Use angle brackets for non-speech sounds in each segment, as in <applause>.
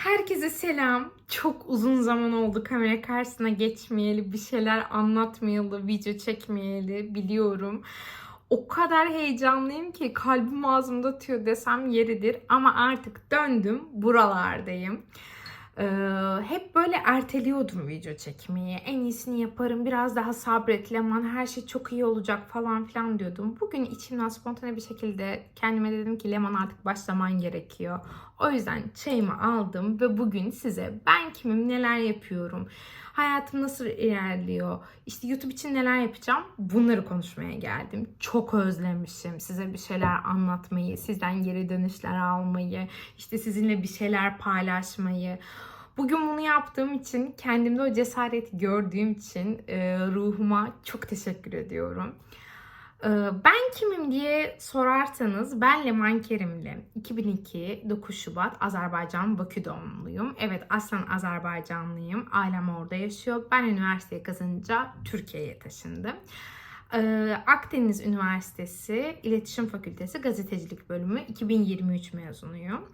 Herkese selam. Çok uzun zaman oldu kamera karşısına geçmeyeli, bir şeyler anlatmayalı, video çekmeyeli biliyorum. O kadar heyecanlıyım ki kalbim ağzımda atıyor desem yeridir. Ama artık döndüm, buralardayım. Ee, hep böyle erteliyordum video çekmeyi. En iyisini yaparım, biraz daha sabret Leman, her şey çok iyi olacak falan filan diyordum. Bugün içimden spontane bir şekilde kendime dedim ki Leman artık başlaman gerekiyor. O yüzden çayımı aldım ve bugün size ben kimim, neler yapıyorum, hayatım nasıl ilerliyor, işte YouTube için neler yapacağım bunları konuşmaya geldim. Çok özlemişim size bir şeyler anlatmayı, sizden geri dönüşler almayı, işte sizinle bir şeyler paylaşmayı. Bugün bunu yaptığım için, kendimde o cesareti gördüğüm için e, ruhuma çok teşekkür ediyorum. Ee, Ben kimim diye sorarsanız ben Leman Kerimli. 2002 9 Şubat Azerbaycan Bakü doğumluyum. Evet aslen Azerbaycanlıyım. Ailem orada yaşıyor. Ben üniversiteyi kazanınca Türkiye'ye taşındım. Ee, Akdeniz Üniversitesi İletişim Fakültesi Gazetecilik Bölümü 2023 mezunuyum.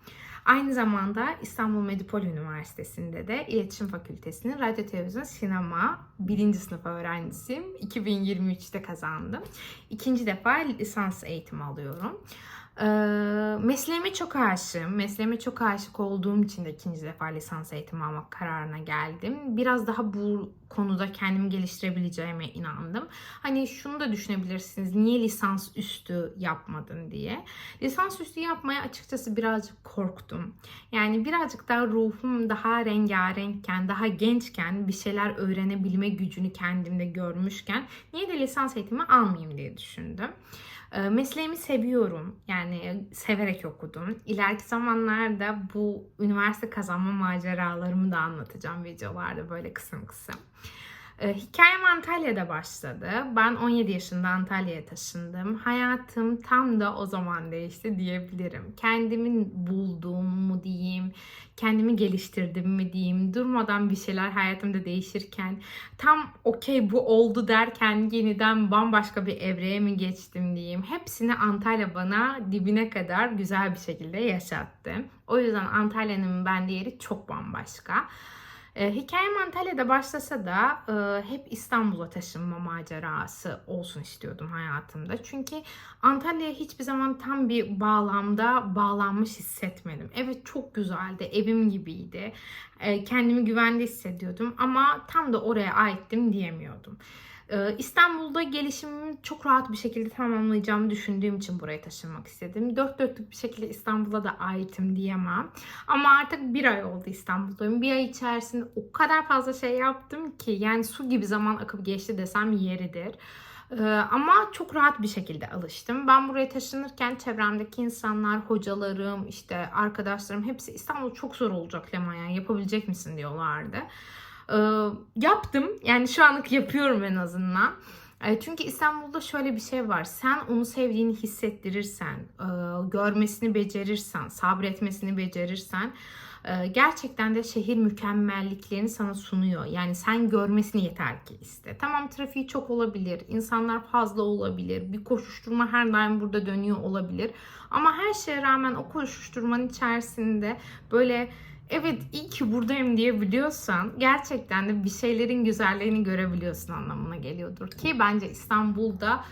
Aynı zamanda İstanbul Medipol Üniversitesi'nde de İletişim Fakültesi'nin radyo, televizyon, sinema birinci sınıf öğrencisiyim. 2023'te kazandım. İkinci defa lisans eğitimi alıyorum. Ee, mesleğime çok aşığım. Mesleğime çok aşık olduğum için de ikinci defa lisans eğitimi almak kararına geldim. Biraz daha bu konuda kendimi geliştirebileceğime inandım. Hani şunu da düşünebilirsiniz. Niye lisans üstü yapmadın diye. Lisans üstü yapmaya açıkçası birazcık korktum. Yani birazcık daha ruhum daha rengarenkken, daha gençken bir şeyler öğrenebilme gücünü kendimde görmüşken niye de lisans eğitimi almayayım diye düşündüm. Ee, Mesleğimi seviyorum. Yani severek okudum. İleriki zamanlarda bu üniversite kazanma maceralarımı da anlatacağım videolarda böyle kısım kısım. Ee, Hikayem Antalya'da başladı. Ben 17 yaşında Antalya'ya taşındım. Hayatım tam da o zaman değişti diyebilirim. Kendimi bulduğum mu diyeyim, kendimi geliştirdim mi diyeyim, durmadan bir şeyler hayatımda değişirken tam okey bu oldu derken yeniden bambaşka bir evreye mi geçtim diyeyim. Hepsini Antalya bana dibine kadar güzel bir şekilde yaşattı. O yüzden Antalya'nın bende yeri çok bambaşka. E, hikayem Antalya'da başlasa da e, hep İstanbul'a taşınma macerası olsun istiyordum hayatımda. Çünkü Antalya'ya hiçbir zaman tam bir bağlamda bağlanmış hissetmedim. Evet çok güzeldi, evim gibiydi. E, kendimi güvende hissediyordum ama tam da oraya aittim diyemiyordum. Ee, İstanbul'da gelişimimi çok rahat bir şekilde tamamlayacağımı düşündüğüm için buraya taşınmak istedim. Dört dörtlük bir şekilde İstanbul'a da aitim diyemem. Ama artık bir ay oldu İstanbul'dayım. Bir ay içerisinde o kadar fazla şey yaptım ki yani su gibi zaman akıp geçti desem yeridir. Ee, ama çok rahat bir şekilde alıştım. Ben buraya taşınırken çevremdeki insanlar, hocalarım, işte arkadaşlarım hepsi İstanbul çok zor olacak Leman yani yapabilecek misin diyorlardı. Ee, yaptım. Yani şu anlık yapıyorum en azından. E, Çünkü İstanbul'da şöyle bir şey var. Sen onu sevdiğini hissettirirsen, e, görmesini becerirsen, sabretmesini becerirsen e, gerçekten de şehir mükemmelliklerini sana sunuyor. Yani sen görmesini yeter ki iste. Tamam trafiği çok olabilir, insanlar fazla olabilir, bir koşuşturma her daim burada dönüyor olabilir. Ama her şeye rağmen o koşuşturmanın içerisinde böyle evet iyi ki buradayım diyebiliyorsan gerçekten de bir şeylerin güzelliğini görebiliyorsun anlamına geliyordur. Ki bence İstanbul'da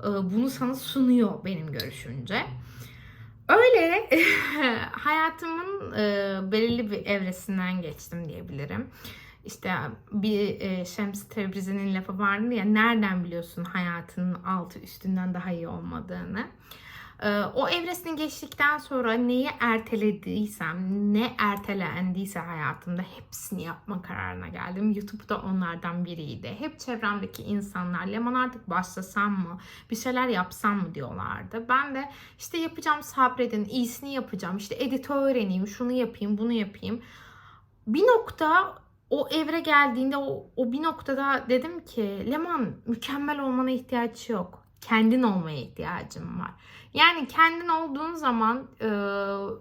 e, bunu sana sunuyor benim görüşünce. Öyle <laughs> hayatımın e, belirli bir evresinden geçtim diyebilirim. İşte bir e, Şems Tebrizi'nin lafı vardı ya nereden biliyorsun hayatının altı üstünden daha iyi olmadığını. Ee, O evresini geçtikten sonra neyi ertelediysem, ne ertelendiyse hayatımda hepsini yapma kararına geldim. YouTube'da onlardan biriydi. Hep çevremdeki insanlar Leman artık başlasam mı, bir şeyler yapsam mı diyorlardı. Ben de işte yapacağım sabredin, iyisini yapacağım, işte editör öğreneyim, şunu yapayım, bunu yapayım. Bir nokta o evre geldiğinde o, o bir noktada dedim ki Leman mükemmel olmana ihtiyaç yok. Kendin olmaya ihtiyacım var. Yani kendin olduğun zaman e,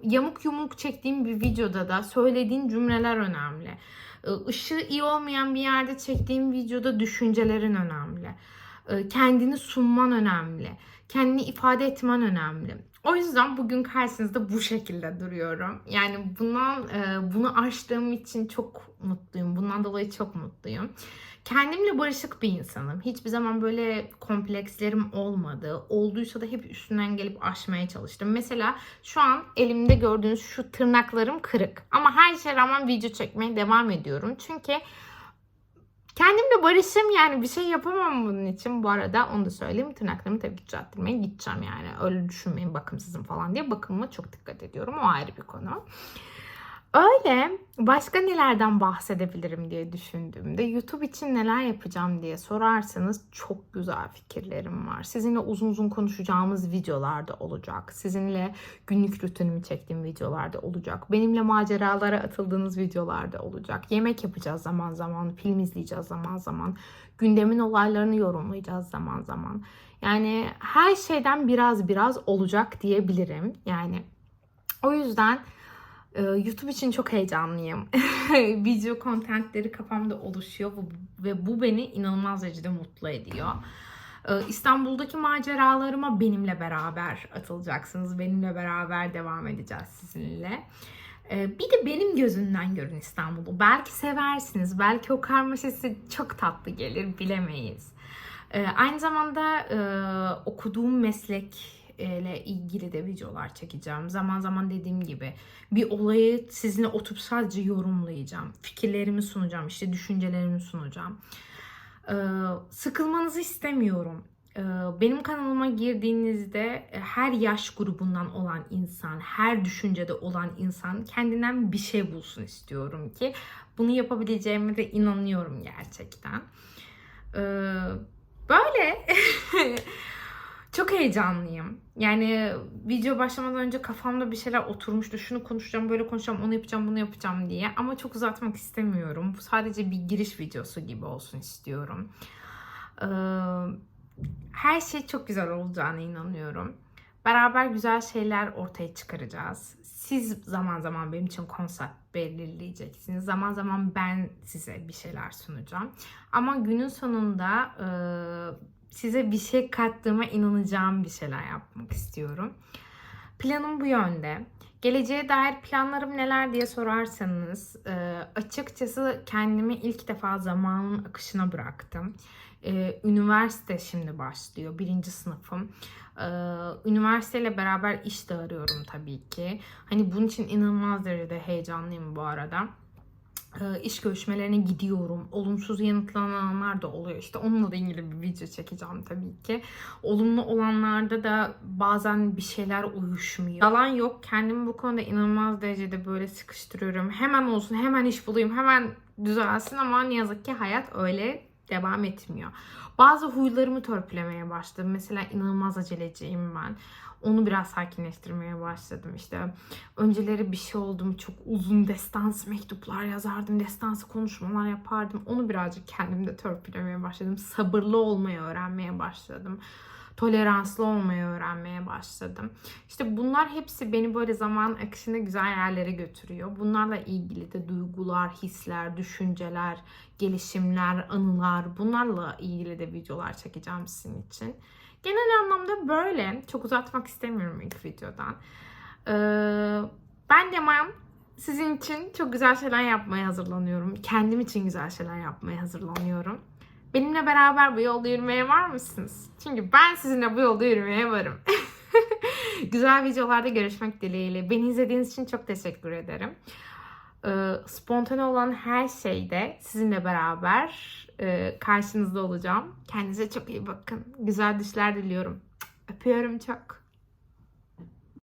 yamuk yumuk çektiğin bir videoda da söylediğin cümleler önemli. E, ışığı iyi olmayan bir yerde çektiğin videoda düşüncelerin önemli. e, kendini sunman önemli. Kendini ifade etmen önemli. O yüzden bugün karşınızda bu şekilde duruyorum. Yani bundan e, bunu aştığım için çok mutluyum. Bundan dolayı çok mutluyum. Kendimle barışık bir insanım. Hiçbir zaman böyle komplekslerim olmadı. Olduysa da hep üstünden gelip aşmaya çalıştım. Mesela şu an elimde gördüğünüz şu tırnaklarım kırık. Ama her şeye rağmen video çekmeye devam ediyorum. Çünkü kendimle barışım yani bir şey yapamam bunun için. Bu arada onu da söyleyeyim. Tırnaklarımı tabii ki düzelttirmeye gideceğim yani. Öyle düşünmeyin bakımsızım falan diye. Bakımıma çok dikkat ediyorum. O ayrı bir konu. Öyle başka nelerden bahsedebilirim diye düşündüğümde YouTube için neler yapacağım diye sorarsanız çok güzel fikirlerim var. Sizinle uzun uzun konuşacağımız videolarda olacak. Sizinle günlük rutinimi çektiğim videolarda olacak. Benimle maceralara atıldığınız videolarda olacak. Yemek yapacağız zaman zaman, film izleyeceğiz zaman zaman. Gündemin olaylarını yorumlayacağız zaman zaman. Yani her şeyden biraz biraz olacak diyebilirim. Yani o yüzden ee, YouTube için çok heyecanlıyım. <laughs> Video kontentleri kafamda oluşuyor ve bu beni inanılmaz derecede mutlu ediyor. Ee, İstanbul'daki maceralarıma benimle beraber atılacaksınız. Benimle beraber devam edeceğiz sizinle. Ee, Bir de benim gözümden görün İstanbul'u. Belki seversiniz. Belki o karmaşası çok tatlı gelir. Bilemeyiz. Aynı zamanda e, okuduğum meslek ile ilgili de videolar çekeceğim. Zaman zaman dediğim gibi bir olayı sizinle oturup sadece yorumlayacağım. Fikirlerimi sunacağım, işte düşüncelerimi sunacağım. Ee, sıkılmanızı istemiyorum. Ee, benim kanalıma girdiğinizde her yaş grubundan olan insan, her düşüncede olan insan kendinden bir şey bulsun istiyorum ki bunu yapabileceğime de inanıyorum gerçekten. Ee, böyle <laughs> Çok heyecanlıyım. Yani video başlamadan önce kafamda bir şeyler oturmuştu. Şunu konuşacağım, böyle konuşacağım, onu yapacağım, bunu yapacağım diye. Ama çok uzatmak istemiyorum. Bu sadece bir giriş videosu gibi olsun istiyorum. Ee, her şey çok güzel olacağına inanıyorum. Beraber güzel şeyler ortaya çıkaracağız. Siz zaman zaman benim için konsept belirleyeceksiniz. Zaman zaman ben size bir şeyler sunacağım. Ama günün sonunda e, size bir şey kattığıma inanacağım bir şeyler yapmak istiyorum. Planım bu yönde. Geleceğe dair planlarım neler diye sorarsanız e, açıkçası kendimi ilk defa zamanın akışına bıraktım. E, üniversite şimdi başlıyor. Birinci sınıfım. E, üniversiteyle beraber iş de arıyorum tabii ki. Hani bunun için inanılmaz derecede heyecanlıyım bu arada iş görüşmelerine gidiyorum. Olumsuz yanıtlananlar da oluyor. İşte onunla da ilgili bir video çekeceğim tabii ki. Olumlu olanlarda da bazen bir şeyler uyuşmuyor. Yalan yok. Kendimi bu konuda inanılmaz derecede böyle sıkıştırıyorum. Hemen olsun, hemen iş bulayım, hemen düzelsin ama ne yazık ki hayat öyle devam etmiyor. Bazı huylarımı törpülemeye başladım. Mesela inanılmaz aceleciyim ben. Onu biraz sakinleştirmeye başladım. İşte önceleri bir şey oldum. Çok uzun destans mektuplar yazardım. Destansı konuşmalar yapardım. Onu birazcık kendimde törpülemeye başladım. Sabırlı olmayı öğrenmeye başladım toleranslı olmayı öğrenmeye başladım. İşte bunlar hepsi beni böyle zaman akışında güzel yerlere götürüyor. Bunlarla ilgili de duygular, hisler, düşünceler, gelişimler, anılar bunlarla ilgili de videolar çekeceğim sizin için. Genel anlamda böyle. Çok uzatmak istemiyorum ilk videodan. Ee, ben de Mayam sizin için çok güzel şeyler yapmaya hazırlanıyorum. Kendim için güzel şeyler yapmaya hazırlanıyorum. Benimle beraber bu yolda yürümeye var mısınız? Çünkü ben sizinle bu yolda yürümeye varım. <laughs> Güzel videolarda görüşmek dileğiyle. Beni izlediğiniz için çok teşekkür ederim. Ee, spontane olan her şeyde sizinle beraber e, karşınızda olacağım. Kendinize çok iyi bakın. Güzel düşler diliyorum. Öpüyorum çok.